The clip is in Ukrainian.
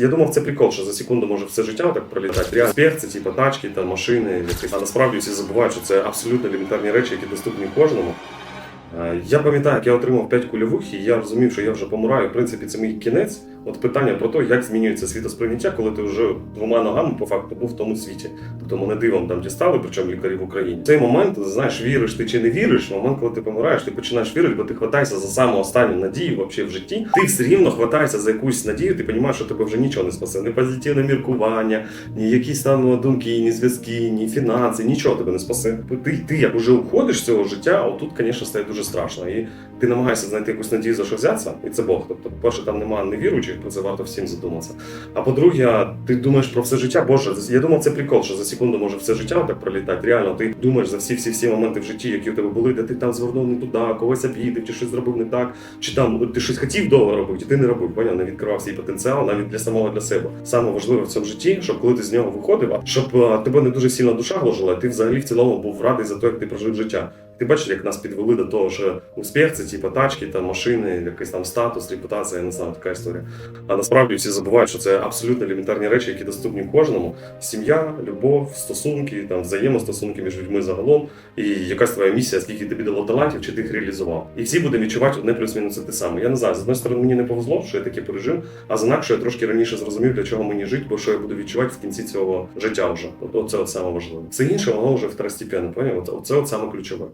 Я думав, це прикол, що за секунду може все життя так пролітати. Реально спех, це типу тачки, там машини, а насправді всі забувають, що це абсолютно елементарні речі, які доступні кожному. Е, Я пам'ятаю, як я отримав 5 кульових, і я розумів, що я вже помираю. В принципі, це мій кінець. От питання про те, як змінюється світосприйняття, коли ти вже двома ногами по факту був в тому світі. Тобто мене дивом там дістали, причому лікарі в Україні. Цей момент, знаєш, віриш ти чи не віриш, момент, коли ти помираєш, ти починаєш вірити, бо ти хватаєшся за саму останню надію вообще в житті. Ти все рівно хватаєшся за якусь надію, ти розумієш, що тебе вже нічого не спасе. Ні позитивне міркування, ні якісь там думки, ні зв'язки, ні фінанси, нічого тебе не спасе. Ти, ти як уже уходиш з цього життя, отут, звісно, стає дуже страшно. І ти намагаєшся знайти якусь надію за що взятися, і це Бог. Тобто, по-перше, там немає невіруючих, про це варто всім задуматися. А по-друге, ти думаєш про все життя. Боже, я думав, це прикол, що за секунду може все життя так пролітати. Реально, ти думаєш за всі всі всі моменти в житті, які у тебе були, де ти там звернув не туди, когось обідав, чи щось зробив не так, чи там ти щось хотів довго робити, ти не робив. Поняв, не відкривав свій потенціал навіть для самого для себе. Саме важливе в цьому житті, щоб коли ти з нього виходив, щоб тебе не дуже сильно душа гложила, ти взагалі в цілому був радий за те, як ти прожив життя. Ти бачиш, як нас підвели до того, що успіх це типу тачки, там машини, якийсь там статус, репутація, я не знаю, така історія. А насправді всі забувають, що це абсолютно елементарні речі, які доступні кожному. Сім'я, любов, стосунки, там взаємостосунки між людьми загалом, і якась твоя місія, скільки тобі дало талантів, чи ти їх реалізував. І всі будемо відчувати одне плюс-мінус те саме. Я не знаю, з одної сторони мені не повезло, що я таке пережив, а з інакше я трошки раніше зрозумів, для чого мені жити, бо що я буду відчувати в кінці цього життя вже. От, от це саме важливе. Все інше, воно вже второстепенно, поняв? От, це от саме ключове.